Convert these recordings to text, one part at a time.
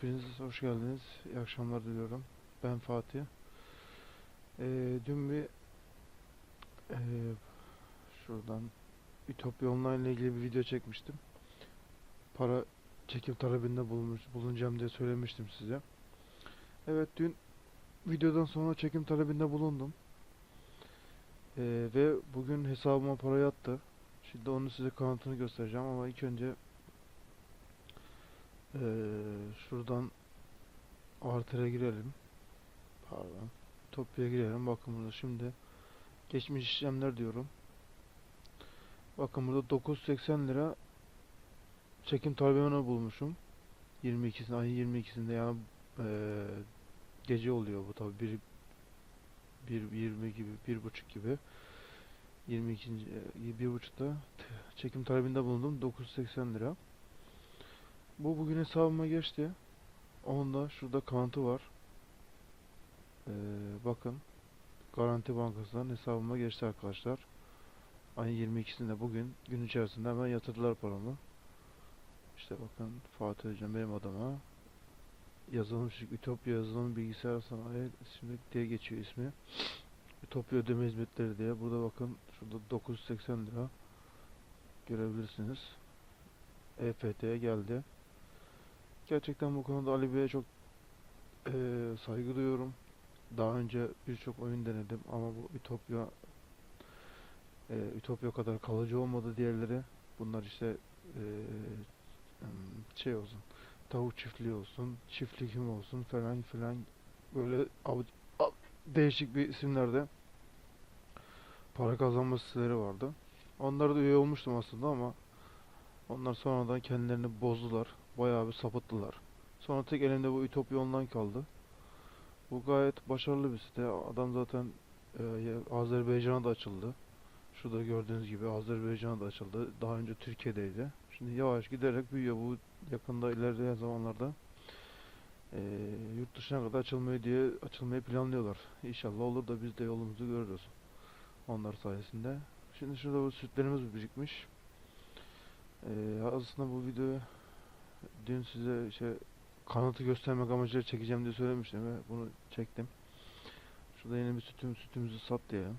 Hepiniz hoş geldiniz. İyi akşamlar diliyorum. Ben Fatih. Ee, dün bir ee, şuradan Ütopya Online ile ilgili bir video çekmiştim. Para çekim talebinde bulunmuş, bulunacağım diye söylemiştim size. Evet dün videodan sonra çekim talebinde bulundum. Ee, ve bugün hesabıma para yattı. Şimdi onu size kanıtını göstereceğim ama ilk önce ee, şuradan artıra girelim. Pardon. Topya girelim. Bakın burada şimdi geçmiş işlemler diyorum. Bakın burada 980 lira çekim talebini bulmuşum. 22'sinde ayın 22'sinde yani ee, gece oluyor bu tabi bir bir 20 gibi bir buçuk gibi 22. e, bir buçukta çekim talebinde bulundum 980 lira. Bu bugün hesabıma geçti. Onda şurada kanıtı var. Ee, bakın. Garanti Bankası'ndan hesabıma geçti arkadaşlar. Ayın 22'sinde bugün gün içerisinde hemen yatırdılar paramı. İşte bakın Fatih Hocam benim adama yazılım şirketi Ütopya Yazılım Bilgisayar Sanayi şimdi diye geçiyor ismi. Ütopya Ödeme Hizmetleri diye. Burada bakın şurada 980 lira görebilirsiniz. EFT'ye geldi. Gerçekten bu konuda Ali Bey'e çok eee, saygı duyuyorum. Daha önce birçok oyun denedim ama bu Ütopya eee, Ütopya kadar kalıcı olmadı diğerleri. Bunlar işte hmm, şey olsun, tavuk çiftliği olsun, çiftlik olsun falan filan böyle ab- ab- değişik bir isimlerde para kazanma siteleri vardı. Onlara da üye olmuştum aslında ama onlar sonradan kendilerini bozdular. Bayağı bir sapıttılar. Sonra tek elimde bu Ütopya Online kaldı. Bu gayet başarılı bir site. Adam zaten e, Azerbaycan'a da açıldı. Şurada gördüğünüz gibi Azerbaycan'a da açıldı. Daha önce Türkiye'deydi. Şimdi yavaş giderek büyüyor. Bu yakında ilerleyen zamanlarda e, yurt dışına kadar açılmayı diye açılmayı planlıyorlar. İnşallah olur da biz de yolumuzu görürüz. Onlar sayesinde. Şimdi şurada bu sütlerimiz birikmiş. E, aslında bu videoyu dün size şey kanıtı göstermek amacıyla çekeceğim diye söylemiştim ve bunu çektim. Şurada yine bir sütüm, sütümüzü sat diyelim.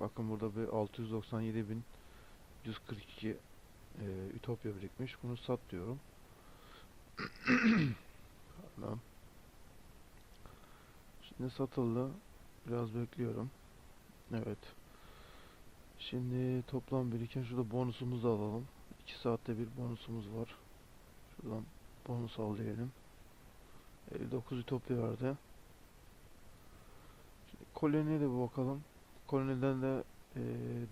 Bakın burada bir 697.142 e, Ütopya birikmiş. Bunu sat diyorum. Şimdi satıldı. Biraz bekliyorum. Evet. Şimdi toplam biriken şurada bonusumuzu alalım. 2 saatte bir bonusumuz var. Şuradan bonus al diyelim. 59 Ütopya verdi. Şimdi koloniye de bir bakalım. Koloniden de eee,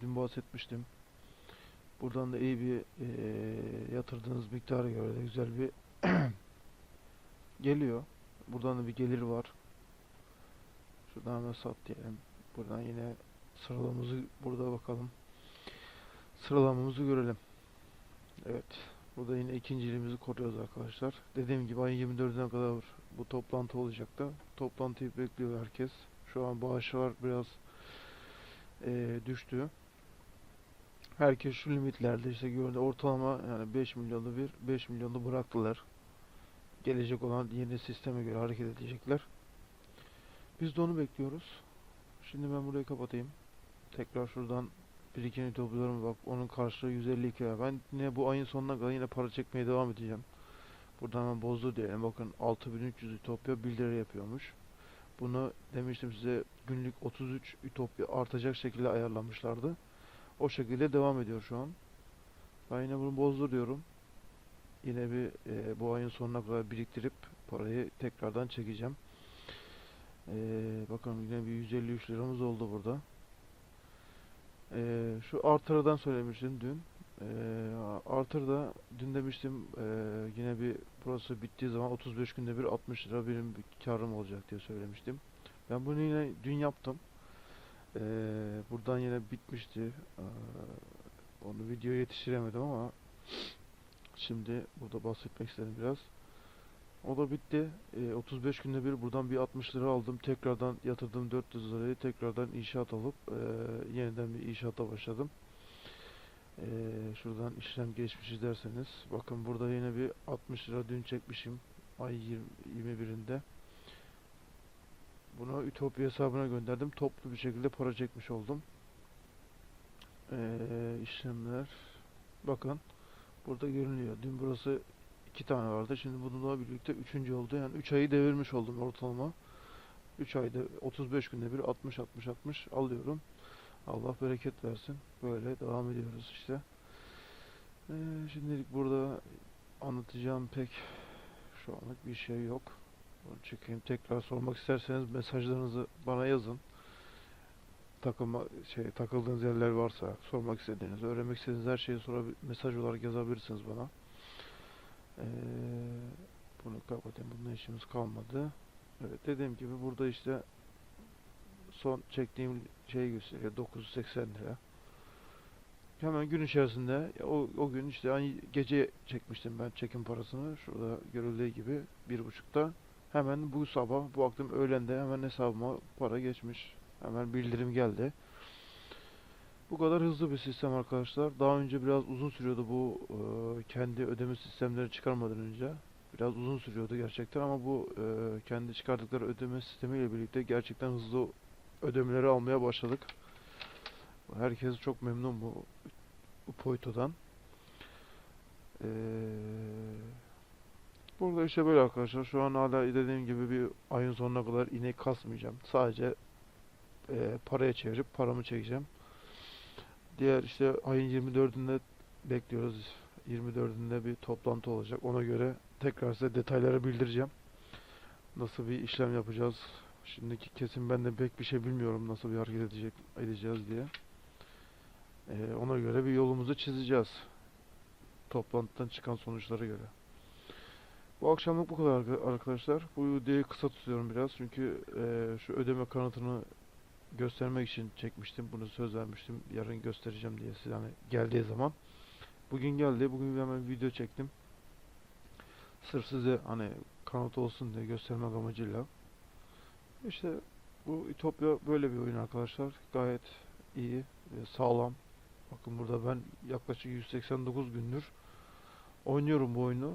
dün bahsetmiştim. Buradan da iyi bir eee, yatırdığınız miktara göre de güzel bir geliyor. Buradan da bir gelir var. Şuradan hemen sat diyelim. Buradan yine sıralamamızı burada bakalım. Sıralamamızı görelim. Evet. Burada yine ikinciliğimizi koruyoruz arkadaşlar. Dediğim gibi ayın 24'üne kadar bu toplantı olacaktı. Toplantıyı bekliyor herkes. Şu an bağışlar biraz eee, düştü. Herkes şu limitlerde işte gördü ortalama yani 5 milyonu bir 5 milyonu bıraktılar. Gelecek olan yeni sisteme göre hareket edecekler. Biz de onu bekliyoruz. Şimdi ben burayı kapatayım. Tekrar şuradan birikeni topluyorum bak onun karşılığı 152 lira. Ben yine bu ayın sonuna kadar yine para çekmeye devam edeceğim. Buradan hemen bozdu diyelim. Bakın 6300 Ütopya 1 lira yapıyormuş. Bunu demiştim size günlük 33 Ütopya artacak şekilde ayarlamışlardı. O şekilde devam ediyor şu an. Ben yine bunu bozdur diyorum. Yine bir e, bu ayın sonuna kadar biriktirip parayı tekrardan çekeceğim. E, bakın yine bir 153 liramız oldu burada. E, şu artırdan söylemiştim dün. E, artırda dün demiştim e, yine bir burası bittiği zaman 35 günde bir 60 lira benim bir karım olacak diye söylemiştim. Ben bunu yine dün yaptım. E, buradan yine bitmişti. E, onu videoya yetiştiremedim ama şimdi burada bahsetmek istedim biraz. O da bitti. E, 35 günde bir buradan bir 60 lira aldım. Tekrardan yatırdım 400 lirayı. Tekrardan inşaat alıp e, yeniden bir inşaata başladım. E, şuradan işlem geçmiş derseniz. Bakın burada yine bir 60 lira dün çekmişim. ay 20 21'inde. Bunu Ütopya hesabına gönderdim. Toplu bir şekilde para çekmiş oldum. Ee, işlemler. Bakın. Burada görünüyor. Dün burası iki tane vardı. Şimdi bununla birlikte üçüncü oldu. Yani 3 ayı devirmiş oldum ortalama. 3 ayda 35 günde bir 60 60 60 alıyorum. Allah bereket versin. Böyle devam ediyoruz işte. Ee, şimdilik burada anlatacağım pek şu anlık bir şey yok. Bunu çekeyim. Tekrar sormak isterseniz mesajlarınızı bana yazın. Takılma şey takıldığınız yerler varsa, sormak istediğiniz, öğrenmek istediğiniz her şeyi sorabil mesaj olarak yazabilirsiniz bana. Ee, bunu kapatayım. Bununla işimiz kalmadı. Evet dediğim gibi burada işte son çektiğim şeyi gösteriyor 980 lira. Hemen gün içerisinde o, o gün işte hani gece çekmiştim ben çekim parasını. Şurada görüldüğü gibi bir buçukta. Hemen bu sabah bu akşam öğlende hemen hesabıma para geçmiş. Hemen bildirim geldi. Bu kadar hızlı bir sistem arkadaşlar. Daha önce biraz uzun sürüyordu bu e, kendi ödeme sistemleri çıkarmadan önce. Biraz uzun sürüyordu gerçekten ama bu e, kendi çıkardıkları ödeme sistemiyle birlikte gerçekten hızlı ödemeleri almaya başladık. Herkes çok memnun bu, bu Poito'dan. Ee, burada işte böyle arkadaşlar. Şu an hala dediğim gibi bir ayın sonuna kadar inek kasmayacağım. Sadece e, paraya çevirip paramı çekeceğim. Diğer işte ayın 24'ünde bekliyoruz. 24'ünde bir toplantı olacak. Ona göre tekrar size detayları bildireceğim. Nasıl bir işlem yapacağız. Şimdiki kesin ben de pek bir şey bilmiyorum nasıl bir hareket edecek edeceğiz diye. Ee, ona göre bir yolumuzu çizeceğiz. Toplantıdan çıkan sonuçlara göre. Bu akşamlık bu kadar arka- arkadaşlar. Bu videoyu kısa tutuyorum biraz çünkü e, şu ödeme kanıtını göstermek için çekmiştim. Bunu söz vermiştim. Yarın göstereceğim diye size hani geldiği zaman. Bugün geldi. Bugün hemen video çektim. Sırf size hani kanıt olsun diye göstermek amacıyla. İşte bu Ütopya böyle bir oyun arkadaşlar. Gayet iyi sağlam. Bakın burada ben yaklaşık 189 gündür oynuyorum bu oyunu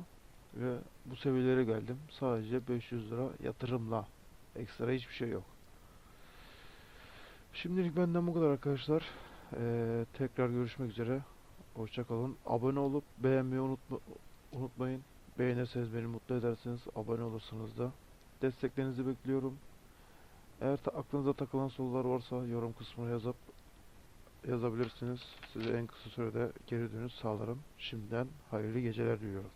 ve bu seviyelere geldim. Sadece 500 lira yatırımla. Ekstra hiçbir şey yok. Şimdilik benden bu kadar arkadaşlar. Ee, tekrar görüşmek üzere. Hoşçakalın. Abone olup beğenmeyi unutma, unutmayın. Beğenirseniz beni mutlu edersiniz. Abone olursanız da. Desteklerinizi bekliyorum. Eğer ta- aklınıza takılan sorular varsa yorum kısmına yazıp yazabilirsiniz. Size en kısa sürede geri dönüş sağlarım. Şimdiden hayırlı geceler diliyorum.